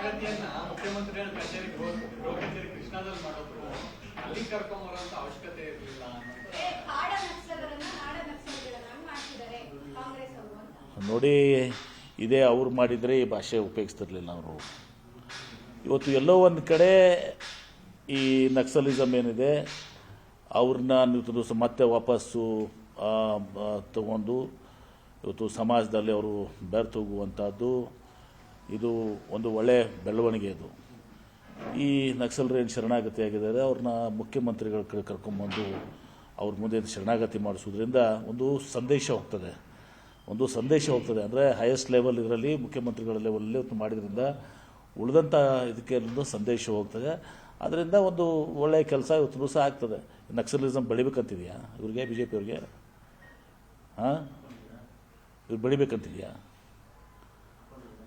ತರಗತಿಯನ್ನ ಮುಖ್ಯಮಂತ್ರಿಗಳ ಕಚೇರಿ ಹೋದ್ರು ಗೃಹ ಕಚೇರಿ ಕೃಷ್ಣಾದಲ್ಲಿ ಮಾಡೋದು. ಅಲ್ಲಿ ಕರ್ಕೊಂಬರೋಂತ ಅವಶ್ಯಕತೆ ಇರಲಿಲ್ಲ ನಾಡ ನಕ್ಸಲಗಳನ್ನಾಗಿ ಮಾಡ್ತಿದ್ದಾರೆ ಕಾಂಗ್ರೆಸ್ ಅವರು ಅಂತ. ನೋಡಿ ಇದೇ ಅವ್ರು ಮಾಡಿದರೆ ಈ ಭಾಷೆ ಉಪಯೋಗಿಸ್ತಿರ್ಲಿಲ್ಲ ಅವರು. ಇವತ್ತು ಎಲ್ಲೋ ಒಂದು ಕಡೆ ಈ ನಕ್ಸಲಿಸಮ್ ಏನಿದೆ ಅವ್ರನ್ನ ನೀವು ಮತ್ತೆ ವಾಪಸ್ಸು ತಗೊಂಡು ಇವತ್ತು ಸಮಾಜದಲ್ಲಿ ಅವರು ಬೆರ್ತೋಗುವಂಥದ್ದು ಇದು ಒಂದು ಒಳ್ಳೆ ಬೆಳವಣಿಗೆ ಇದು. ಈ ನಕ್ಸಲರು ಏನು ಶರಣಾಗತಿ ಆಗಿದ್ದಾರೆ, ಅವ್ರನ್ನ ಮುಖ್ಯಮಂತ್ರಿಗಳ ಕಡೆ ಕರ್ಕೊಂಬಂದು ಅವ್ರ ಮುಂದೆ ಶರಣಾಗತಿ ಮಾಡಿಸೋದ್ರಿಂದ ಒಂದು ಸಂದೇಶ ಹೋಗ್ತದೆ. ಒಂದು ಸಂದೇಶ ಹೋಗ್ತದೆ ಅಂದರೆ ಹೈಯೆಸ್ಟ್ ಲೆವೆಲ್ ಇದರಲ್ಲಿ, ಮುಖ್ಯಮಂತ್ರಿಗಳ ಲೆವೆಲಲ್ಲಿ ಒಂದು ಮಾಡಿದ್ರಿಂದ ಉಳಿದಂಥ ಇದಕ್ಕೆ ಒಂದು ಸಂದೇಶ ಹೋಗ್ತದೆ. ಅದರಿಂದ ಒಂದು ಒಳ್ಳೆಯ ಕೆಲಸ ಇವತ್ತು ದಿವಸ ಆಗ್ತದೆ. ನಕ್ಸಲಿಸಮ್ ಬೆಳಿಬೇಕಂತಿದೆಯಾ? ಇವ್ರಿಗೆ ಬಿ ಜೆ ಪಿಯವ್ರಿಗೆ ಹಾಂ? ಇವ್ರು ಬೆಳಿಬೇಕಂತಿದೆಯಾ?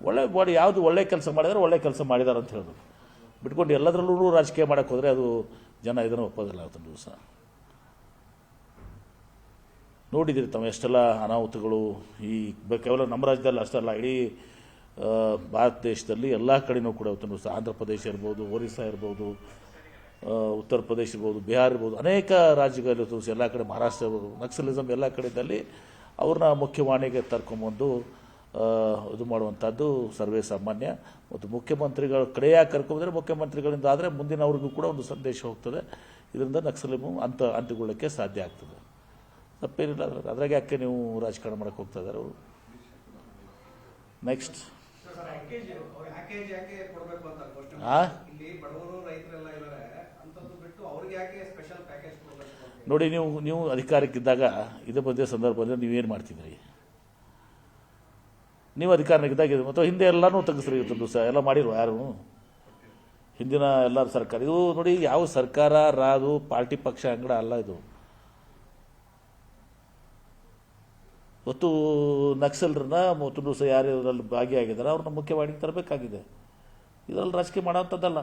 ಒಳ್ಳೆ ಬಾಡಿ ಯಾವುದು ಒಳ್ಳೆ ಕೆಲಸ ಮಾಡಿದರೆ, ಒಳ್ಳೆ ಕೆಲಸ ಮಾಡಿದಾರೆ ಅಂತ ಹೇಳೋದು. ಬಿಟ್ಕೊಂಡು ಎಲ್ಲದರಲ್ಲೂ ರಾಜಕೀಯ ಮಾಡಕ್ಕೆ ಹೋದರೆ ಅದು ಜನ ಇದನ್ನು ಒಪ್ಪೋದಿಲ್ಲ ಅವತ್ತೊಂದು ದಿವಸ. ನೋಡಿದ್ದೀರಿ ತಮ್ಮ ಎಷ್ಟೆಲ್ಲ ಅನಾಹುತಗಳು, ಈ ಕೇವಲ ನಮ್ಮ ರಾಜ್ಯದಲ್ಲಿ ಅಷ್ಟಲ್ಲ ಇಡೀ ಭಾರತ ದೇಶದಲ್ಲಿ ಎಲ್ಲ ಕಡೆನೂ ಕೂಡ ಇವತ್ತೊಂದು ದಿವಸ ಆಂಧ್ರ ಪ್ರದೇಶ ಇರ್ಬೋದು, ಒರಿಸ್ಸಾ ಇರ್ಬೋದು ಉತ್ತರ ಪ್ರದೇಶ ಇರ್ಬೋದು, ಬಿಹಾರ್ ಇರ್ಬೋದು, ಅನೇಕ ರಾಜ್ಯಗಳಲ್ಲಿ ಎಲ್ಲ ಕಡೆ, ಮಹಾರಾಷ್ಟ್ರ ಇರ್ಬೋದು ನಕ್ಸಲಿಸಮ್ ಎಲ್ಲ ಕಡೆಯಲ್ಲಿ ಅವ್ರನ್ನ ಮುಖ್ಯವಾಣಿಗೆ ತರ್ಕೊಂಬಂದು ಇದು ಮಾಡುವಂಥದ್ದು ಸರ್ವೇ ಸಾಮಾನ್ಯ. ಮತ್ತು ಮುಖ್ಯಮಂತ್ರಿಗಳ ಕಡೆಯಾಗಿ ಕರ್ಕೊಂಡ್ರೆ ಮುಖ್ಯಮಂತ್ರಿಗಳಿಂದ ಆದರೆ ಮುಂದಿನವ್ರಿಗೂ ಕೂಡ ಒಂದು ಸಂದೇಶ ಹೋಗ್ತದೆ. ಇದರಿಂದ ನಕ್ಸಲಿಮು ಅಂತ ಅಂತ್ಯಗೊಳ್ಳೋಕ್ಕೆ ಸಾಧ್ಯ ಆಗ್ತದೆ. ತಪ್ಪೇನಿಲ್ಲ ಅದ್ರಾಗ ಅದ್ರಾಗೆ ಯಾಕೆ ನೀವು ರಾಜಕಾರಣ ಮಾಡಕ್ಕೆ ಹೋಗ್ತಾ ಇದ್ದಾರೆ ಅವರು? ನೆಕ್ಸ್ಟ್ ಅವ್ರಿಗೆ ನೋಡಿ, ನೀವು ನೀವು ಅಧಿಕಾರಕ್ಕಿದ್ದಾಗ ಇದೇ ಬಂದೇ ಸಂದರ್ಭದಲ್ಲಿ ನೀವೇನು ಮಾಡ್ತಿದ್ರಿ? ನೀವು ಅಧಿಕಾರಕ್ಕಿದ್ದಾಗ ಇದು ಮತ್ತು ಹಿಂದೆ ಎಲ್ಲನೂ ತಗ್ಗಿಸ್ರಿ ಇವತ್ತು ದಿವಸ, ಎಲ್ಲ ಮಾಡಿರುವ ಯಾರು? ಹಿಂದಿನ ಎಲ್ಲ ಸರ್ಕಾರ. ಇದು ನೋಡಿ, ಯಾವ ಸರ್ಕಾರ ರಾದು, ಪಾರ್ಟಿ ಪಕ್ಷ ಅಂಗಡ ಅಲ್ಲ ಇದು. ಇವತ್ತು ನಕ್ಸಲ್ರನ್ನ ಮತ್ತು ದಿವಸ ಯಾರು ಇದರಲ್ಲಿ ಭಾಗಿಯಾಗಿದ್ದಾರೆ, ಅವ್ರನ್ನ ಮುಖ್ಯವಾಹಿನಿಗೆ ತರಬೇಕಾಗಿದೆ. ಇದರಲ್ಲಿ ರಾಜಕೀಯ ಮಾಡೋವಂಥದ್ದಲ್ಲ.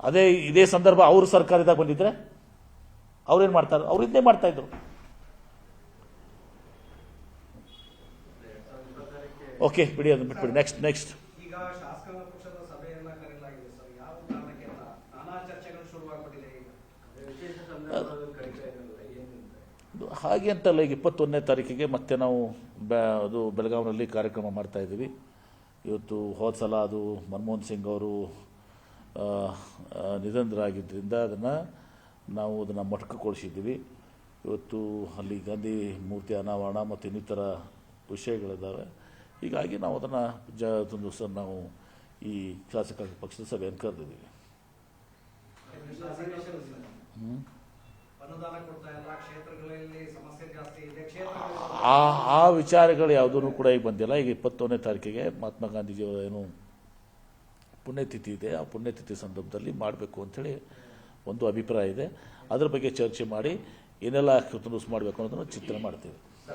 ಅದೇ, ಇದೇ ಸಂದರ್ಭ ಅವ್ರ ಸರ್ಕಾರದಾಗ ಬಂದಿದ್ದರೆ ಅವ್ರೇನು ಮಾಡ್ತಾರೆ? ಅವ್ರು ಮಾಡ್ತಾಯಿದ್ರು ಮಾಡ್ತಾ ಓಕೆ ಬಿಡಿ ಅದನ್ನು ಬಿಟ್ಬಿಡಿ. ನೆಕ್ಸ್ಟ್ ನೆಕ್ಸ್ಟ್ ಈಗ ಶಾಸಕಾಂಗ ಪಕ್ಷದ ಸಭೆಯನ್ನ ಕರೆಯಲಾಗಿದೆ ಸರ್. ಯಾವ ಕಾರಣಕ್ಕೆ ಅಂತ? ನಾನಾ ಚರ್ಚೆಗಳು ಶುರುವಾಗ್ಬಿಟ್ಟಿದೆ ಈಗ. ಹಾಗೆ ಅಂತಲ್ಲ ಈಗ ಇಪ್ಪತ್ತೊಂದನೇ ತಾರೀಕಿಗೆ ಮತ್ತೆ ನಾವು ಬ್ಯಾ ಅದು ಬೆಳಗಾವಿನಲ್ಲಿ ಕಾರ್ಯಕ್ರಮ ಮಾಡ್ತಾ ಇದ್ದೀವಿ. ಇವತ್ತು ಹೋದ ಸಲ ಅದು ಮನಮೋಹನ್ ಸಿಂಗ್ ಅವರು ನಿಧನರಾಗಿದ್ದರಿಂದ ಅದನ್ನು ನಾವು ಅದನ್ನು ಮೊಟಕುಗೊಳಿಸಿದ್ದೀವಿ. ಇವತ್ತು ಅಲ್ಲಿ ಗಾಂಧಿ ಮೂರ್ತಿ ಅನಾವರಣ ಮತ್ತು ಇನ್ನಿತರ ವಿಷಯಗಳಿದ್ದಾವೆ ಹೀಗಾಗಿ ನಾವು ಅದನ್ನು ಜ ಸರ್ ನಾವು ಈ ಶಾಸಕ ಪಕ್ಷದ ಸಭೆಯನ್ನು ಕರೆದಿದ್ದೀವಿ. ಆ ಆ ವಿಚಾರಗಳು ಯಾವುದೂ ಕೂಡ ಈಗ ಬಂದಿಲ್ಲ. ಈಗ ಇಪ್ಪತ್ತೊಂದನೇ ತಾರೀಕಿಗೆ ಮಹಾತ್ಮ ಗಾಂಧೀಜಿಯವರ ಏನು ಪುಣ್ಯತಿಥಿ ಇದೆ. ಆ ಪುಣ್ಯತಿಥಿ ಸಂದರ್ಭದಲ್ಲಿ ಮಾಡಬೇಕು ಅಂಥೇಳಿ ಒಂದು ಅಭಿಪ್ರಾಯ ಇದೆ. ಅದರ ಬಗ್ಗೆ ಚರ್ಚೆ ಮಾಡಿ ಏನೆಲ್ಲ ಮಾಡಬೇಕು ಅನ್ನೋದನ್ನು ಚಿಂತನೆ ಮಾಡ್ತೀವಿ.